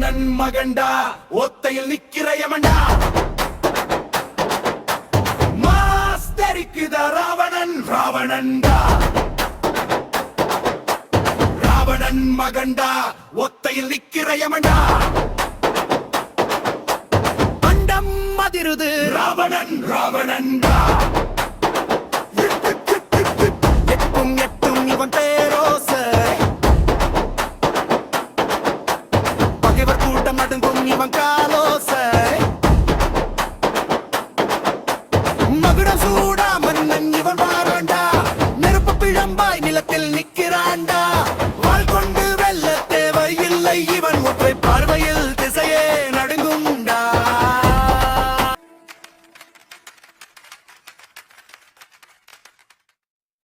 ராவணன் மகண்டா ஒத்தையில் நிக்கிற யமண்டா மாஸ்தரிக்குத ராவணன் ராவணன்டா. ராவணன் மகண்டா ஒத்தையில் நிக்கிற யமண்டா அண்டம் அதிருது ராவணன் ராவணன்டா. விட மடுங்கும் இவன் காலோசை. மகுடம் சூடா மன்னன் இவன் வாராண்டா நெருப்பு பிழம்பாய் நிலத்தில் நிற்கிறாண்டா வாழ் கொண்டு வெல்ல தேவையில்லை இவன்.